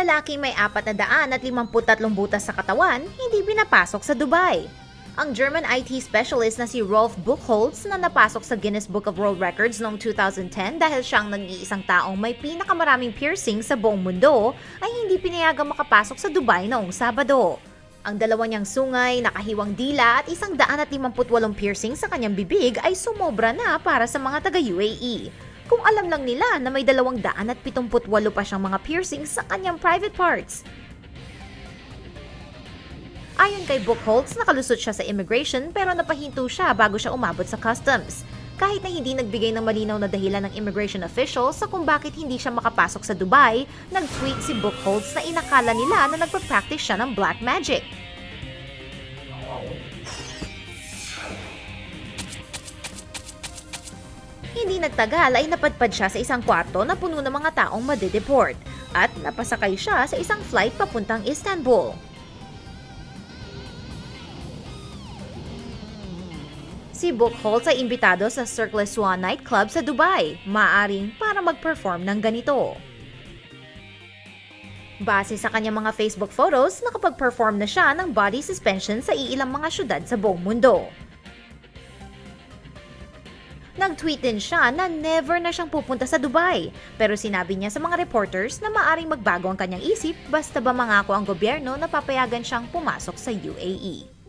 lalaking may apat na daan at 53 butas sa katawan, hindi pinapasok sa Dubai. Ang German IT specialist na si Rolf Buchholz na napasok sa Guinness Book of World Records noong 2010 dahil siyang nag-iisang taong may pinakamaraming piercing sa buong mundo ay hindi pinayagang makapasok sa Dubai noong Sabado. Ang dalawa niyang sungay, nakahiwang dila at isang daan at 58 piercing sa kanyang bibig ay sumobra na para sa mga taga-UAE. Kung alam lang nila na may dalawang daan at 78 pa siyang mga piercing sa kanyang private parts. Ayon kay Buchholz, nakalusot siya sa immigration pero napahinto siya bago siya umabot sa customs. Kahit na hindi nagbigay ng malinaw na dahilan ng immigration officials sa kung bakit hindi siya makapasok sa Dubai, nag-tweet si Buchholz na inakala nila na nagpa-practice siya ng black magic. Hindi nagtagal ay napadpad siya sa isang kwarto na puno ng mga taong madedeport at napasakay siya sa isang flight papuntang Istanbul. Si Buchholz ay imbitado sa Circle Swan nightclub sa Dubai, maaring para mag-perform ng ganito. Base sa kanyang mga Facebook photos, nakapag-perform na siya ng body suspension sa iilang mga syudad sa buong mundo. Nag-tweet din siya na never na siyang pupunta sa Dubai, pero sinabi niya sa mga reporters na maaring magbago ang kanyang isip basta ba mangako ang gobyerno na papayagan siyang pumasok sa UAE.